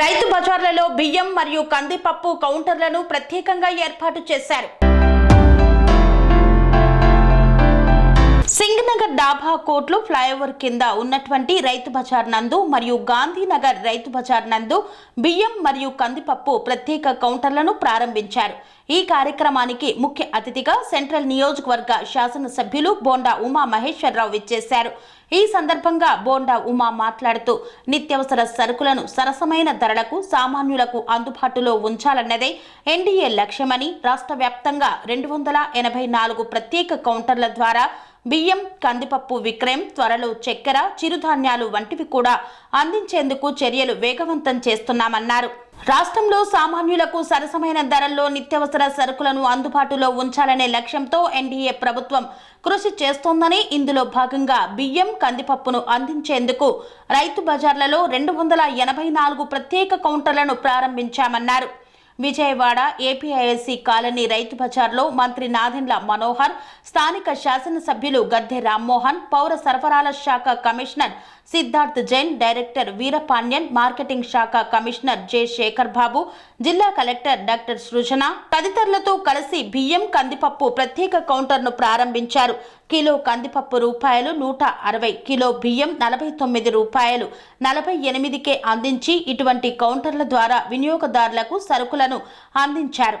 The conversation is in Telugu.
రైతు బజార్లలో బియ్యం మరియు కందిపప్పు కౌంటర్లను ప్రత్యేకంగా ఏర్పాటు చేశారు. సింగనగర్ డాబా కోట్లు ఫ్లైఓవర్ కింద ఉన్నటువంటి రైతు బజార్ నందు మరియు గాంధీనగర్ రైతు బజార్ నందు బియ్యం మరియు కందిపప్పు ప్రత్యేక కౌంటర్లను ప్రారంభించారు. ఈ కార్యక్రమానికి ముఖ్య అతిథిగా సెంట్రల్ నియోజకవర్గ శాసనసభ్యులు బోండా ఉమా మహేశ్వరరావు విచ్చేశారు. ఈ సందర్భంగా బోండా ఉమా మాట్లాడుతూ నిత్యవసర సరుకులను సరసమైన ధరలకు సామాన్యులకు అందుబాటులో ఉంచాలన్నదే ఎన్డీఏ లక్ష్యమని రాష్ట్ర వ్యాప్తంగా రెండు వందల ఎనభై నాలుగు ప్రత్యేక కౌంటర్ల ద్వారా బియ్యం కందిపప్పు విక్రయం త్వరలో చక్కెర చిరుధాన్యాలు వంటివి కూడా అందించేందుకు చర్యలు వేగవంతం చేస్తున్నామన్నారు. రాష్ట్రంలో సామాన్యులకు సరసమైన ధరల్లో నిత్యవసర సరుకులను అందుబాటులో ఉంచాలనే లక్ష్యంతో ఎన్డీఏ ప్రభుత్వం కృషి చేస్తోందని ఇందులో భాగంగా బియ్యం కందిపప్పును అందించేందుకు రైతు బజార్లలో రెండు వందల ఎనభై నాలుగు ప్రత్యేక కౌంటర్లను ప్రారంభించామన్నారు. విజయవాడ ఏపీఐఎస్సీ కాలనీ రైతు బజార్లో మంత్రి నాదెండ్ల మనోహర్ స్థానిక శాసనసభ్యులు గద్దె రామ్మోహన్ పౌర సరఫరాల శాఖ commissioner Siddharth Jain director Veerapandian marketing శాఖ కమిషనర్ జె శేఖర్ బాబు జిల్లా కలెక్టర్ డాక్టర్ సృజన. తదితరులతో కలిసి బియ్యం కందిపప్పు ప్రత్యేక కౌంటర్ను ప్రారంభించారు. కిలో కందిపప్పు రూపాయలు నూట అరవై కిలో బియ్యం నలభై తొమ్మిది రూపాయలు నలభై ఎనిమిదికే అందించి ఇటువంటి కౌంటర్ల ద్వారా వినియోగదారులకు సరుకులను అందించారు.